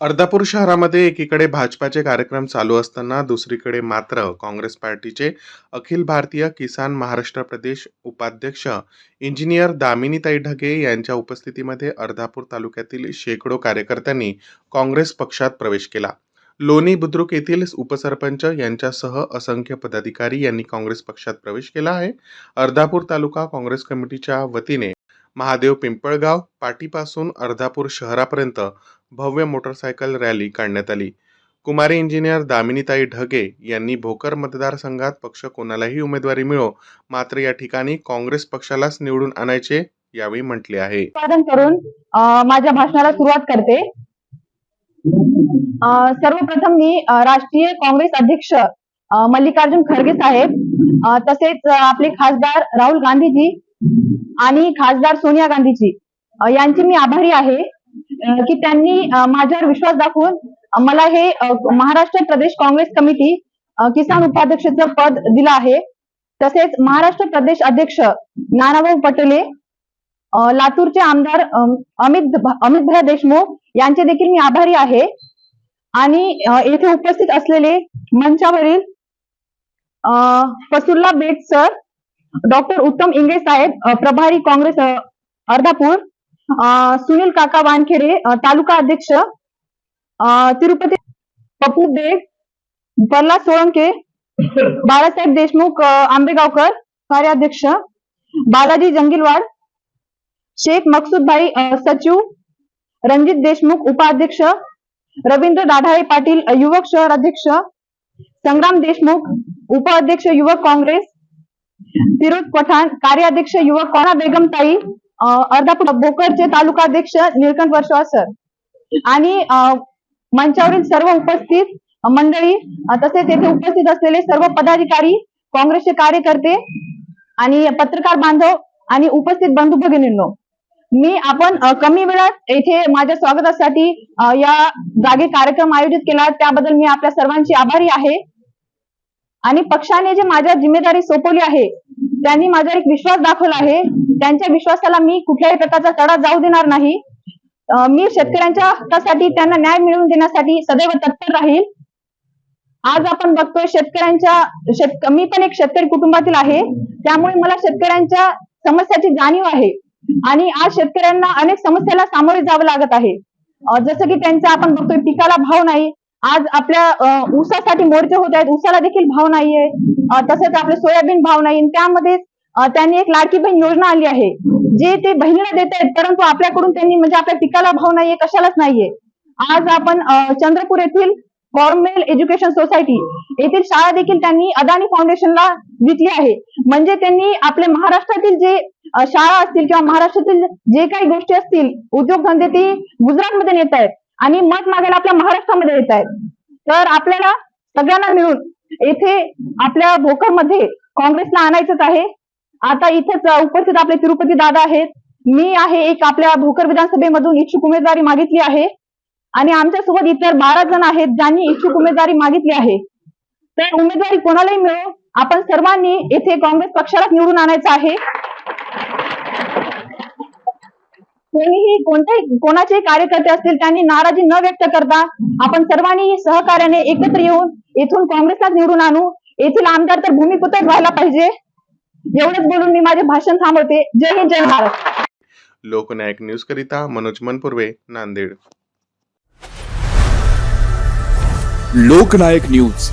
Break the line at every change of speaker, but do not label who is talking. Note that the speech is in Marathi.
अर्धापूर शहरामध्ये एकीकडे भाजपाचे कार्यक्रम चालू असताना दुसरीकडे मात्र काँग्रेस पार्टीचे अखिल भारतीय किसान महाराष्ट्र प्रदेश उपाध्यक्ष इंजिनियर दामिनीताई ढगे यांच्या उपस्थितीमध्ये अर्धापूर तालुक्यातील शेकडो कार्यकर्त्यांनी काँग्रेस पक्षात प्रवेश केला. लोणी बुद्रुक येथील उपसरपंच यांच्यासह असंख्य पदाधिकारी यांनी काँग्रेस पक्षात प्रवेश केला आहे. अर्धापूर तालुका काँग्रेस कमिटीच्या वतीने महादेव पिंपळगाव पाटीपासून अर्धापूर शहरापर्यंत भव्य मोटरसायकल रॅली काढण्यात आली. कुमारी इंजिनियर दामिनीताई ढगे यांनी भोकर मतदारसंघात पक्ष कोणालाही उमेदवारी मिळो मात्र या ठिकाणी काँग्रेस पक्षालाच निवडून आणायचे यावेळी म्हटले आहे.
करून माझ्या भाषणाला सुरुवात करते. सर्वप्रथम मी राष्ट्रीय काँग्रेस अध्यक्ष मल्लिकार्जुन खरगे साहेब तसेच आपले खासदार राहुल गांधीजी आणि खासदार सोनिया गांधीजी यांची मी आभारी आहे की त्यांनी माझ्यावर विश्वास दाखवून मला हे महाराष्ट्र प्रदेश काँग्रेस कमिटी किसान उपाध्यक्षाचं पद दिलं आहे. तसेच महाराष्ट्र प्रदेश अध्यक्ष नानाभाऊ पटोले लातूरचे आमदार अमित अमित देशमुख यांचे देखील मी आभारी आहे. आणि येथे उपस्थित असलेले मंचावरील अ, फसुल्ला बेट सर डॉक्टर उत्तम इंगे साहेब प्रभारी काँग्रेस अर्धापूर सुनील काका वानखेडे तालुका अध्यक्ष तिरुपती पप्पू बेग प्रल्हाद सोळंके बाळासाहेब देशमुख आंबेगावकर कार्याध्यक्ष बालाजी जंगीलवाड शेख मकसूदभाई सचिव रणजित देशमुख उपाध्यक्ष रवींद्र दाढाळे पाटील युवक शहर अध्यक्ष संग्राम देशमुख उपाध्यक्ष युवक काँग्रेस फिरोज पठाण कार्याध्यक्ष युवक कोणा? बेगमताई अ, अर्धापूर भोकरचे तालुका अध्यक्ष निळकंठ वर्षवा सर. आणि मंचावरील सर्व उपस्थित मंडळी तसेच येथे उपस्थित असलेले सर्व पदाधिकारी काँग्रेसचे कार्यकर्ते आणि पत्रकार बांधव आणि उपस्थित बंधू भगिनींनो मी आपण कमी वेळात येथे माझ्या स्वागतासाठी या जागे कार्यक्रम आयोजित केला. त्याबद्दल मी आपल्या सर्वांची आभारी आहे. आणि पक्षाने जे माझ्या जिम्मेदारी सोपवली आहे त्यांनी माझा एक विश्वास दाखवला आहे त्यांच्या विश्वासाला मी कुठल्याही प्रकारचा तडा जाऊ देणार नाही. मी शेतकऱ्यांच्या हक्कासाठी त्यांना न्याय मिळवून देण्यासाठी सदैव तत्पर राहील. आज आपण बघतोय शेतकऱ्यांच्या शेत मी पण एक शेतकरी कुटुंबातील आहे त्यामुळे मला शेतकऱ्यांच्या समस्याची जाणीव आहे. आणि आज शेतकऱ्यांना अनेक समस्याला सामोरे जावं लागत आहे. जसं की त्यांचा आपण बघतोय पिकाला भाव नाही आज आपल्या ऊसासाठी मोर्चे होत आहेत. ऊसाला देखील भाव नाहीये. तसेच आपले सोयाबीन भाव नाही त्यामध्ये त्यांनी एक लाडकी बहीण योजना आली आहे. जे ते बहिणीला देत आहेत परंतु आपल्याकडून त्यांनी म्हणजे आपल्या पिकाला भाव नाहीये कशालाच नाहीये. आज आपण चंद्रपूर येथील फॉर्मेल एज्युकेशन सोसायटी येथील शाळा देखील त्यांनी अदानी फाउंडेशनला विकली आहे. म्हणजे त्यांनी आपल्या महाराष्ट्रातील जे शाळा असतील किंवा महाराष्ट्रातील जे काही गोष्टी असतील उद्योगधंदे ती गुजरातमध्ये नेत आहेत. आणि मत मागायला आपल्या महाराष्ट्रामध्ये येत आहेत. तर आपल्याला सगळ्यांना मिळून येथे आपल्या भोकरमध्ये काँग्रेसला आणायचंच आहे. आता इथेच उपस्थित आपले तिरुपती दादा आहेत. मी आहे एक आपल्या भोकर विधानसभेमधून इच्छुक उमेदवारी मागितली आहे. आणि आमच्यासोबत इतर बारा जण आहेत ज्यांनी इच्छुक उमेदवारी मागितली आहे. तर उमेदवारी कोणालाही मिळो आपण सर्वांनी येथे काँग्रेस पक्षालाच निवडून आणायचं आहे. कोणीही कोणत्याही कोणाचे कार्यकर्ते असतील त्यांनी नाराजी न व्यक्त करता आपण सर्वांनी सहकार्याने एकत्र येऊन येथून काँग्रेसलाच निवडून आणू. येथील आमदार तर भूमिपुत्रच व्हायला पाहिजे. एवढंच बोलून मी माझे भाषण थांबवते. जय हिंद जय महाराष्ट्र
लोकनायक न्यूज करिता मनोज मनपुर्वे नांदेड.
लोकनायक न्यूज.